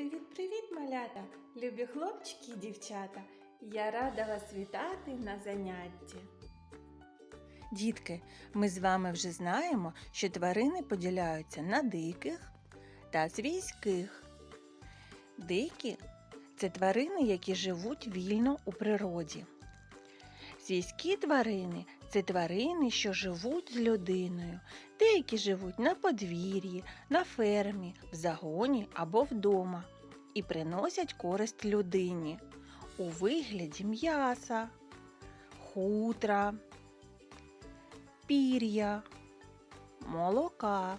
Привіт-привіт, малята, любі хлопчики і дівчата. Я рада вас вітати на занятті. Дітки, ми з вами вже знаємо, що тварини поділяються на диких та свійських. Дикі це тварини, які живуть вільно у природі. Свійські тварини це тварини, що живуть з людиною. Деякі живуть на подвір'ї, на фермі, в загоні або вдома і приносять користь людині у вигляді м'яса, хутра, пір'я, молока,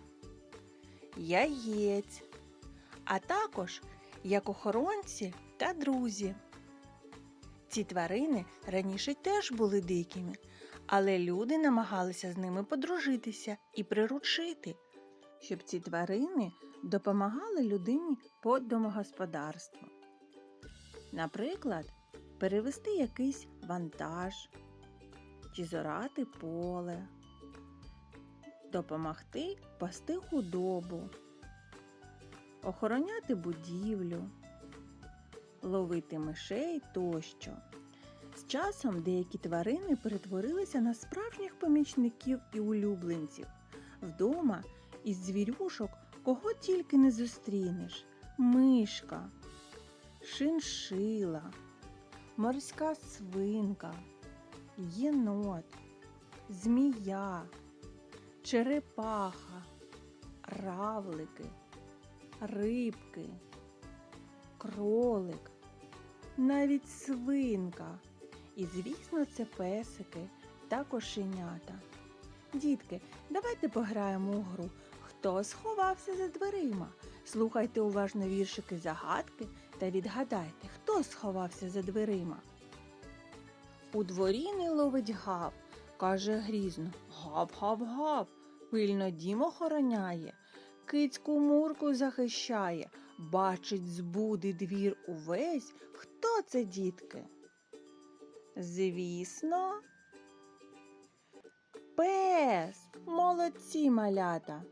яєць, а також як охоронці та друзі. Ці тварини раніше теж були дикими, але люди намагалися з ними подружитися і приручити, щоб ці тварини допомагали людині по домогосподарству. Наприклад, перевести якийсь вантаж чи зорати поле, допомогти пасти худобу, охороняти будівлю, ловити мишей тощо. З часом деякі тварини перетворилися на справжніх помічників і улюбленців. Вдома із звірюшок кого тільки не зустрінеш: мишка, шиншила, морська свинка, єнот, змія, черепаха, равлики, рибки, кролик, навіть свинка. І, звісно, це песики та кошенята. Дітки, давайте пограємо у гру. Хто сховався за дверима? Слухайте уважно віршики загадки та відгадайте, хто сховався за дверима. У дворі не ловить гав, каже грізно Гав-гав-гав, пильно дім охороняє, кицьку мурку захищає, бачить збуди двір увесь. Хто це, дітки? Звісно, пес, молодці малята.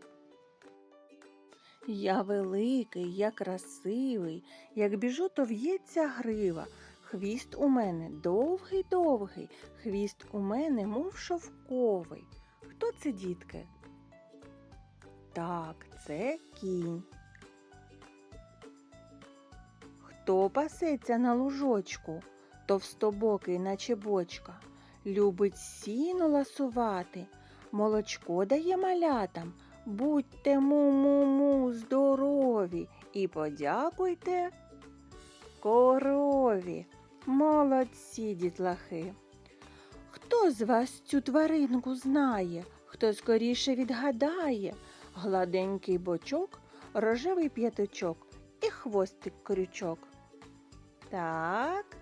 Я великий, я красивий, як біжу, то в'ється грива. Хвіст у мене довгий-довгий, хвіст у мене, мов шовковий. Хто це, дітки? Так, це кінь. Хто пасеться на лужочку, товстобокий, наче бочка, любить сіно ласувати, молочко дає малятам. Будьте му-му-му здорові і подякуйте корові. Молодці, дітлахи. Хто з вас цю тваринку знає, хто скоріше відгадає? Гладенький бочок, рожевий п'яточок і хвостик крючок. Так,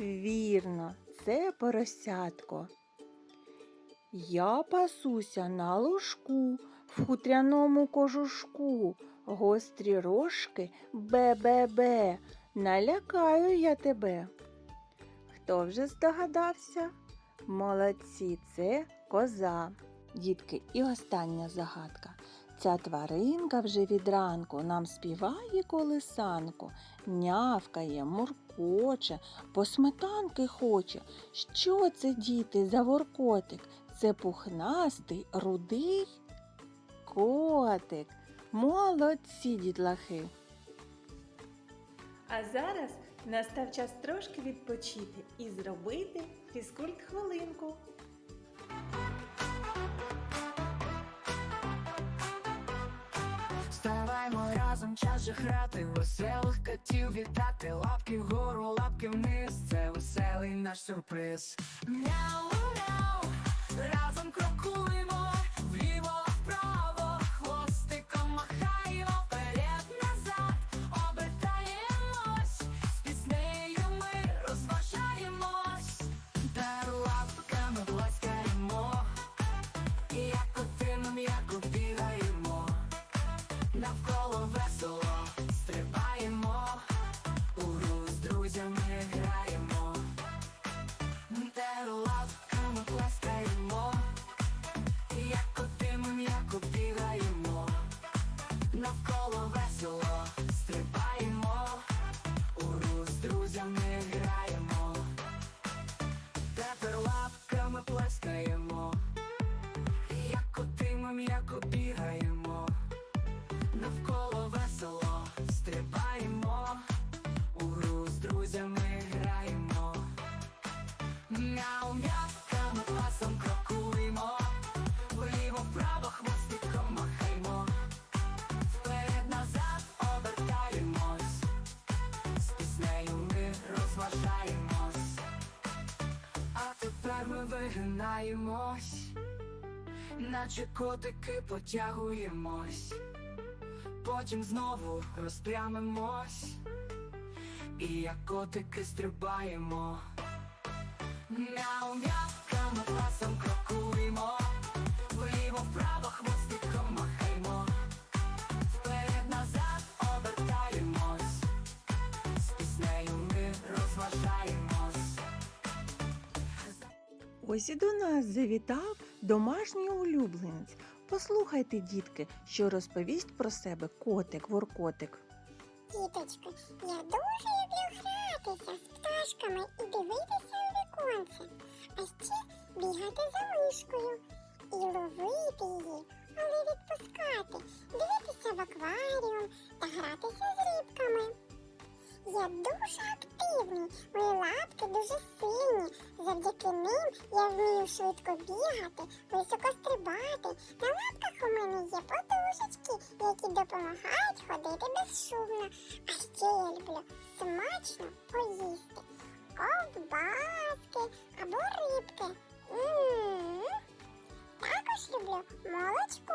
вірно, це поросятко. Я пасуся на ложку в хутряному кожушку, гострі рожки бе-бе-бе, налякаю я тебе. Хто вже здогадався? Молодці, це коза. Дітки, і остання загадка. Ця тваринка вже від ранку нам співає колисанку, нявкає, муркоче, по сметанки хоче. Що це, діти, за воркотик? Це пухнастий, рудий котик. Молодці, дітлахи. А зараз настав час трошки відпочити і зробити фізкульт хвилинку. Час грати, веселих котів вітати, лапки вгору, лапки вниз, це веселий наш сюрприз. Мяу, розгинаємось, наче котики потягуємось, потім знову розпрямимось, і як котики стрибаємо. Мяу-мяу, камапласом крокуємо, вліво вправо хвостиком Ось і до нас завітав домашній улюбленець. Послухайте, дітки, що розповість про себе котик, воркотик. Тіточко, я дуже люблю гратися з пташками і дивитися у віконце, а ще бігати за мишкою і ловити її, але відпускати, дивитися в акваріум та гратися з рибками. Я дуже активний, мої лапки дуже сильні. Завдяки ним я вмію швидко бігати, високо стрибати. На лапках у мене є подушечки, які допомагають ходити безшумно. А ще я люблю смачно поїсти. Ковбаски або рибки. М-м-м. Також люблю молочко,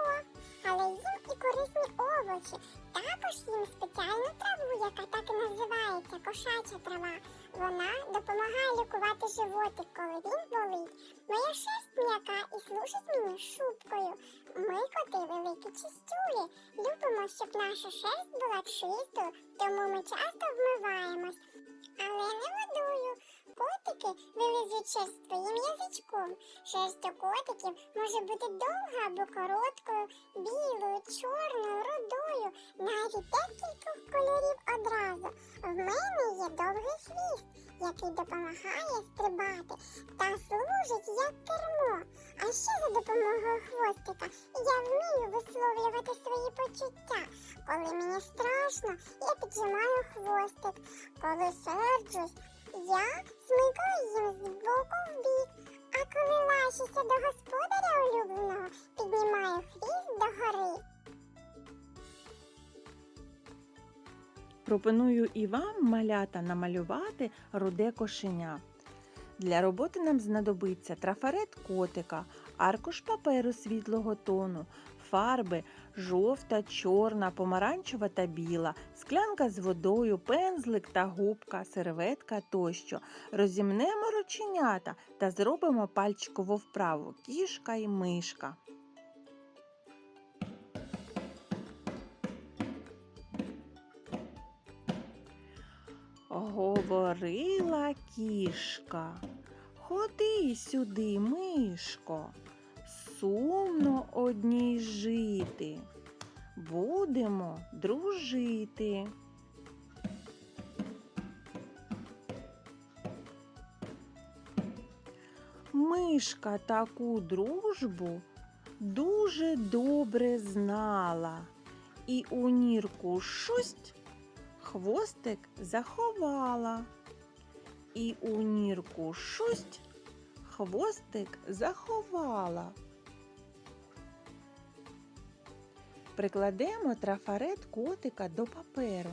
але їм і корисні овочі. Також їм спеціальну траву, яка так і називається кошача трава. Вона допомагає лікувати животик, коли він болить. Моя шерсть м'яка і служить мені шубкою. Ми коти великі чистюлі. Любимо, щоб наша шерсть була чистою, тому ми часто вмиваємось. Але не водою. Котики вилизують шерсть своїм язичком. Шерсть у котиків може бути довга або короткою, білою, чорною, рудою, навіть декількох кольорів одразу. В мене є довгий хвіст, який допомагає стрибати та служить як кермо. А ще за допомогою хвостика я вмію висловлювати свої почуття. Коли мені страшно, я піджимаю хвостик. Коли серджусь, я смикаю їм з боку в бік. А коли лащуся до господаря улюбленого, піднімаю хвіст догори. Пропоную і вам, малята, намалювати руде кошеня. Для роботи нам знадобиться трафарет котика, аркуш паперу світлого тону, фарби жовта, чорна, помаранчева та біла, склянка з водою, пензлик та губка, серветка тощо. Розімнемо рученята та зробимо пальчикову вправу кішка і мишка. Говорила кішка. Ходи сюди, мишко, сумно одній жити. Будемо дружити. Мишка таку дружбу дуже добре знала, і у нірку шусть хвостик заховала. І у нірку шусть хвостик заховала. Прикладемо трафарет котика до паперу.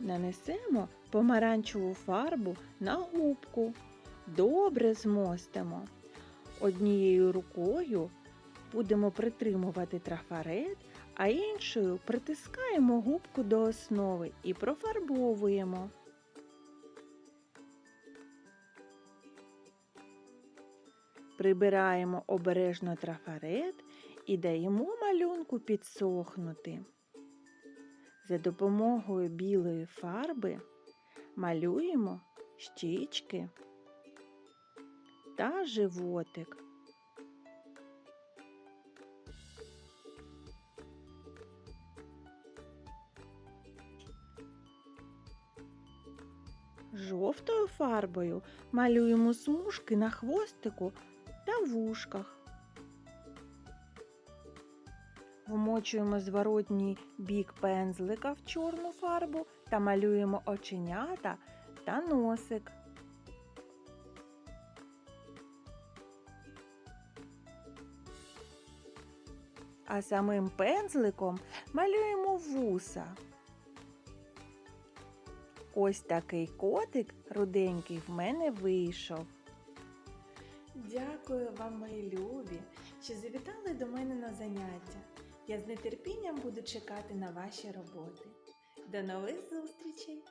Нанесемо помаранчеву фарбу на губку. Добре змостимо. Однією рукою будемо притримувати трафарет, а іншою притискаємо губку до основи і профарбовуємо. Прибираємо обережно трафарет і даємо малюнку підсохнути. За допомогою білої фарби малюємо щічки та животик. Жовтою фарбою малюємо смужки на хвостику та вушках. Вмочуємо зворотній бік пензлика в чорну фарбу та малюємо оченята та носик. А самим пензликом малюємо вуса. Ось такий котик руденький в мене вийшов. Дякую вам, мої любі, що завітали до мене на заняття. Я з нетерпінням буду чекати на ваші роботи. До нових зустрічей!